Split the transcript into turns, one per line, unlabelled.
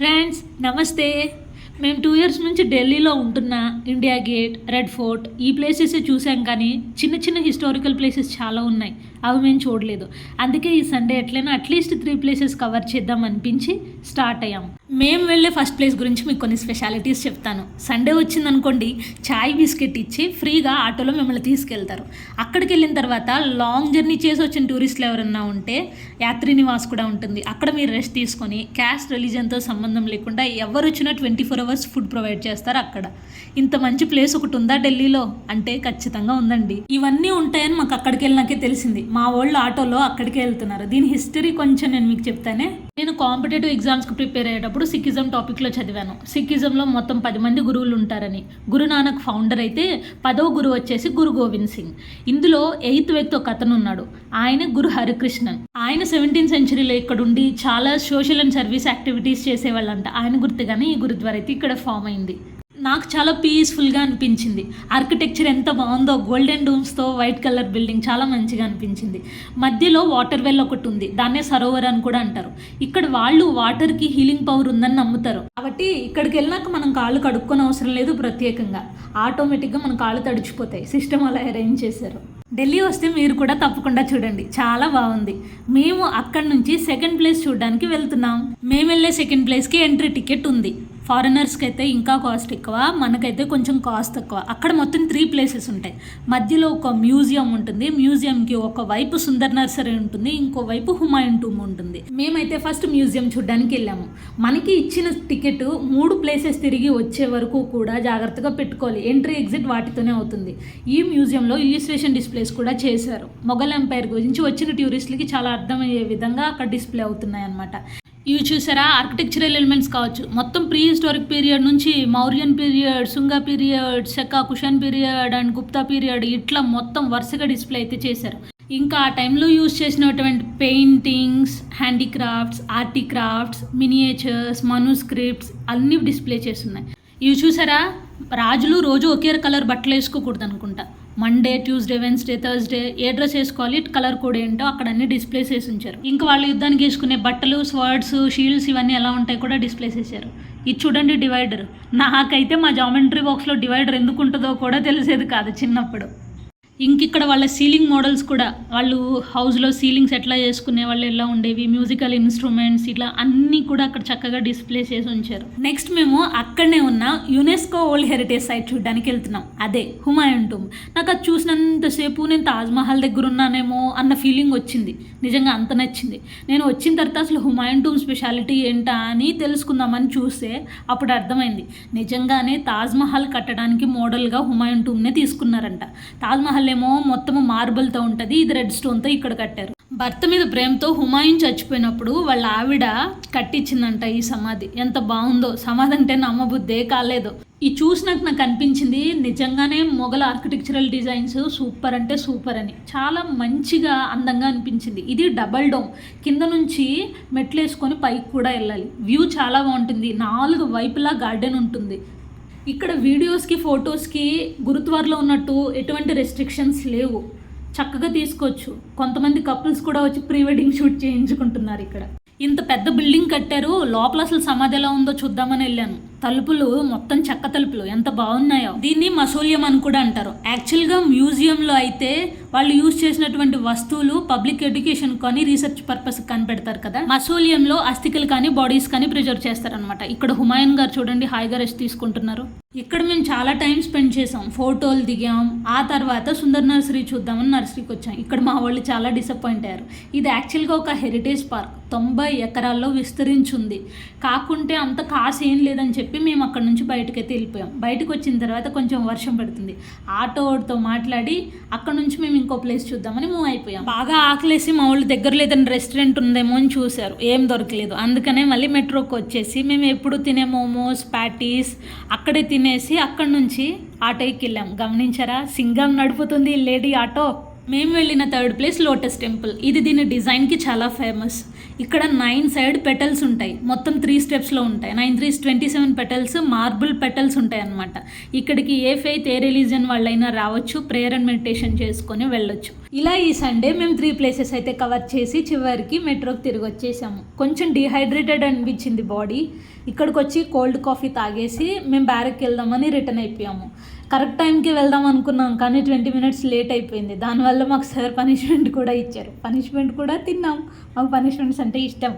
Friends నమస్తే. మేము two years నుంచి ఢిల్లీలో ఉంటున్న ఇండియా గేట్ రెడ్ ఫోర్ట్ ఈ ప్లేసెస్ చూసాం కానీ చిన్న చిన్న హిస్టారికల్ ప్లేసెస్ చాలా ఉన్నాయి. అవి మేము చూడలేదు. అందుకే ఈ సండే ఎట్లయినా అట్లీస్ట్ త్రీ ప్లేసెస్ కవర్ చేద్దాం అనిపించి స్టార్ట్ అయ్యాం. మేము వెళ్ళే ఫస్ట్ ప్లేస్ గురించి మీకు కొన్ని స్పెషాలిటీస్ చెప్తాను. సండే వచ్చిందనుకోండి చాయ్ బిస్కెట్ ఇచ్చి ఫ్రీగా ఆటోలో మిమ్మల్ని తీసుకెళ్తారు. అక్కడికి వెళ్ళిన తర్వాత లాంగ్ జర్నీ చేసి వచ్చిన టూరిస్టులు ఎవరన్నా ఉంటే యాత్రి నివాస్ కూడా ఉంటుంది. అక్కడ మీరు రెస్ట్ తీసుకొని క్యాస్ట్ రిలీజన్తో సంబంధం లేకుండా ఎవరు వచ్చినా twenty four hours food provide చేస్తారు అక్కడ. ఇంత మంచి ప్లేస్ ఒకటి ఉందా ఢిల్లీలో? అంటే ఖచ్చితంగా ఉందండి. ఇవన్నీ ఉంటాయని మాకు అక్కడికి వెళ్ళినాకే తెలిసింది. మా వాళ్ళు ఆటోలో అక్కడికే వెళ్తున్నారు. దీని హిస్టరీ కొంచెం నేను మీకు చెప్తానే. నేను కాంపిటేటివ్ ఎగ్జామ్స్కి ప్రిపేర్ అయ్యేటప్పుడు సిక్కిజం టాపిక్లో చదివాను. సిక్కిజంలో మొత్తం పది మంది గురువులు ఉంటారని. గురు నానక్ ఫౌండర్ అయితే పదవ గురువు వచ్చేసి గురు గోవింద్ సింగ్. ఇందులో ఎయిత్ వ్యక్తి ఒక అతను ఉన్నాడు. ఆయన గురు హరికృష్ణన్. ఆయన సెవెంటీన్ సెంచరీలో ఇక్కడ ఉండి చాలా సోషల్ అండ్ సర్వీస్ యాక్టివిటీస్ చేసేవాళ్ళంట. ఆయన గుర్తుగానే ఈ గురుద్వారా అయితే ఇక్కడ ఫామ్ అయింది. నాకు చాలా పీస్ఫుల్గా అనిపించింది. ఆర్కిటెక్చర్ ఎంత బాగుందో గోల్డెన్ డూమ్స్తో వైట్ కలర్ బిల్డింగ్ చాలా మంచిగా అనిపించింది. మధ్యలో వాటర్ వెల్ ఒకటి ఉంది దాన్నే సరోవర్ అని కూడా అంటారు. ఇక్కడ వాళ్ళు వాటర్కి హీలింగ్ పవర్ ఉందని నమ్ముతారు. కాబట్టి ఇక్కడికి వెళ్ళినాక మనం కాళ్ళు కడుక్కొని అవసరం లేదు ప్రత్యేకంగా. ఆటోమేటిక్గా మన కాళ్ళు తడిచిపోతాయి. సిస్టమ్ అలా అరేంజ్ చేశారు. ఢిల్లీ వస్తే మీరు కూడా తప్పకుండా చూడండి. చాలా బాగుంది. మేము అక్కడి నుంచి సెకండ్ ప్లేస్ చూడడానికి వెళ్తున్నాం. మేము వెళ్ళే సెకండ్ ప్లేస్కి ఎంట్రీ టికెట్ ఉంది. ఫారినర్స్కి అయితే ఇంకా కాస్ట్ ఎక్కువ మనకైతే కొంచెం కాస్ట్ తక్కువ. అక్కడ మొత్తం త్రీ ప్లేసెస్ ఉంటాయి. మధ్యలో ఒక మ్యూజియం ఉంటుంది. మ్యూజియంకి ఒక వైపు సుందర్ నర్సరీ ఉంటుంది. ఇంకో వైపు హుమాయూన్ టూమ్ ఉంటుంది. మేమైతే ఫస్ట్ మ్యూజియం చూడడానికి వెళ్ళాము. మనకి ఇచ్చిన టికెట్ మూడు ప్లేసెస్ తిరిగి వచ్చే వరకు కూడా జాగ్రత్తగా పెట్టుకోవాలి. ఎంట్రీ ఎగ్జిట్ వాటితోనే అవుతుంది. ఈ మ్యూజియంలో ఇల్యూస్ట్రేషన్ డిస్ప్లేస్ కూడా చేశారు. మొఘల్ ఎంపైర్ గురించి వచ్చిన టూరిస్టులకి చాలా అర్థమయ్యే విధంగా అక్కడ డిస్ప్లే అవుతున్నాయి అన్నమాట ఇవి చూసారా? ఆర్కిటెక్చరల్ ఎలిమెంట్స్ కావచ్చు. మొత్తం ప్రీ హిస్టారిక్ పీరియడ్ నుంచి Mauryan period Sunga period Shaka Kushan period and Gupta period ఇట్లా మొత్తం వరుసగా డిస్ప్లే అయితే చేశారు. ఇంకా ఆ టైంలో యూజ్ చేసినటువంటి paintings handicrafts art crafts miniatures manuscripts అన్నీ డిస్ప్లే చేస్తున్నాయి. ఇవి చూసారా? రాజులు రోజు ఒకే కలర్ బట్టలు వేసుకోకూడదు అనుకుంటా మండే ట్యూస్డే వెన్స్డే థర్స్డే ఏ డ్రెస్ వేసుకోవాలి కలర్ కోడ్ ఏంటో అక్కడ అన్ని డిస్ప్లేస్ చేసి ఉంచారు. ఇంకా వాళ్ళు యుద్ధానికి వేసుకునే బట్టలు స్వర్డ్స్ షీల్డ్స్ ఇవన్నీ ఎలా ఉంటాయి కూడా డిస్ప్లేస్ చేశారు ఇది చూడండి డివైడర్ నాకైతే మా జామెంట్రీ బాక్స్లో డివైడర్ ఎందుకు ఉంటుందో కూడా తెలిసేది కాదు చిన్నప్పుడు. ఇంక ఇక్కడ వాళ్ళ సీలింగ్ మోడల్స్ కూడా వాళ్ళు హౌస్లో సీలింగ్స్ ఎట్లా చేసుకునే వాళ్ళు ఎలా ఉండేవి మ్యూజికల్ ఇన్స్ట్రుమెంట్స్ ఇట్లా అన్నీ కూడా అక్కడ చక్కగా డిస్ప్లే చేసి ఉంచారు. నెక్స్ట్ మేము అక్కడనే ఉన్న యునెస్కో వరల్డ్ హెరిటేజ్ సైట్ చూడడానికి వెళ్తున్నాం. అదే హుమాయూన్ టూమ్ నాకు అది చూసినంతసేపు నేను తాజ్మహల్ దగ్గర ఉన్నానేమో అన్న ఫీలింగ్ వచ్చింది. నిజంగా అంత నచ్చింది. నేను వచ్చిన తర్వాత అసలు హుమాయూన్ టూమ్ స్పెషాలిటీ ఏంటా అని తెలుసుకుందామని చూస్తే అప్పుడు అర్థమైంది. నిజంగానే తాజ్మహల్ కట్టడానికి మోడల్గా హుమాయూన్ టూమ్నే తీసుకున్నారంట. తాజ్మహల్ ఏమో మొత్తము మార్బుల్తో ఉంటుంది ఇది రెడ్ స్టోన్తో ఇక్కడ కట్టారు. భర్త మీద ప్రేమతో హుమాయూన్ చచ్చిపోయినప్పుడు వాళ్ళ ఆవిడ కట్టించిందంట ఈ సమాధి. ఎంత బాగుందో సమాధి అంటే నమ్మబుద్దే కాలేదు. ఈ చూసినాక నాకు అనిపించింది నిజంగానే మొఘల్ ఆర్కిటెక్చరల్ డిజైన్స్ సూపర్ అంటే సూపర్ అని. చాలా మంచిగా అందంగా అనిపించింది. ఇది డబల్ డోమ్ కింద నుంచి మెట్లు వేసుకొని పైకి కూడా వెళ్ళాలి. వ్యూ చాలా బాగుంటుంది. నాలుగు వైపులా గార్డెన్ ఉంటుంది. ఇక్కడ వీడియోస్కి ఫొటోస్కి గురుద్వార్లో ఉన్నట్టు ఎటువంటి రెస్ట్రిక్షన్స్ లేవు. చక్కగా తీసుకోవచ్చు. కొంతమంది కపుల్స్ కూడా వచ్చి ప్రీ వెడ్డింగ్ షూట్ చేయించుకుంటున్నారు ఇక్కడ. ఇంత పెద్ద బిల్డింగ్ కట్టారు లోపల అసలు సమాధి ఎలా ఉందో చూద్దామని వెళ్ళాను. తలుపులు మొత్తం చెక్క తలుపులు ఎంత బాగున్నాయో. దీన్ని మసూల్యం అని కూడా అంటారు. యాక్చువల్గా మ్యూజియంలో అయితే వాళ్ళు యూజ్ చేసినటువంటి వస్తువులు పబ్లిక్ ఎడ్యుకేషన్ కానీ రీసెర్చ్ పర్పస్ కనిపెడతారు కదా. మసూల్యంలో అస్థికలు కానీ బాడీస్ కానీ ప్రిజర్వ్ చేస్తారనమాట ఇక్కడ హుమాయూన్ గారు చూడండి హాయిగా రెస్ట్ తీసుకుంటున్నారు. ఇక్కడ మేము చాలా టైం స్పెండ్ చేసాం. ఫోటోలు దిగాం. ఆ తర్వాత సుందర్ నర్సరీ చూద్దామని నర్సరీకి వచ్చాం. ఇక్కడ మా వాళ్ళు చాలా డిసప్పాయింట్ అయ్యారు. ఇది యాక్చువల్గా ఒక హెరిటేజ్ పార్క్ తొంభై ఎకరాల్లో విస్తరించుంది. కాకుంటే అంత కాసు ఏం లేదని చెప్పి మేము అక్కడ నుంచి బయటకైతే వెళ్ళిపోయాం. బయటకు వచ్చిన తర్వాత కొంచెం వర్షం పడుతుంది. ఆటోతో మాట్లాడి అక్కడ నుంచి మేము ఇంకో ప్లేస్ చూద్దామని మూవ్ అయిపోయాం. బాగా ఆకలేసి మా వాళ్ళు దగ్గరలో ఏదైనా రెస్టారెంట్ ఉందేమో అని చూశారు. ఏం దొరకలేదు. అందుకనే మళ్ళీ మెట్రోకి వచ్చేసి మేము ఎప్పుడు తినే మోమోస్ ప్యాటీస్ అక్కడే తినేసి అక్కడి నుంచి ఆటోకి వెళ్ళాం. గమనించారా? సింగం నడుపుతుంది లేడీ ఆటో. మేము వెళ్ళిన థర్డ్ ప్లేస్ లోటస్ టెంపుల్. ఇది దీని డిజైన్కి చాలా ఫేమస్. ఇక్కడ నైన్ సైడ్ పెటల్స్ ఉంటాయి. మొత్తం త్రీ స్టెప్స్లో ఉంటాయి. Nine three twenty seven petals marble petals ఉంటాయి అన్నమాట. ఇక్కడికి ఏ ఫెయిత్ ఏ రిలీజన్ వాళ్ళైనా రావచ్చు ప్రేయర్ అండ్ మెడిటేషన్ చేసుకొని వెళ్ళొచ్చు. ఇలా ఈ సండే మేము త్రీ ప్లేసెస్ అయితే కవర్ చేసి చివరికి మెట్రోకి తిరిగి వచ్చేసాము. కొంచెం డిహైడ్రేటెడ్ అనిపించింది బాడీ ఇక్కడికి వచ్చి కోల్డ్ కాఫీ తాగేసి మేము బ్యారక్కి వెళ్దామని రిటర్న్ అయిపోయాము. కరెక్ట్ టైంకి వెళ్దాం అనుకున్నాం కానీ ట్వంటీ మినిట్స్ లేట్ అయిపోయింది. దానివల్ల మాకు సార్ పనిష్మెంట్ కూడా ఇచ్చారు. పనిష్మెంట్ కూడా తిన్నాం. మాకు పనిష్మెంట్స్ అంటే ఇష్టం.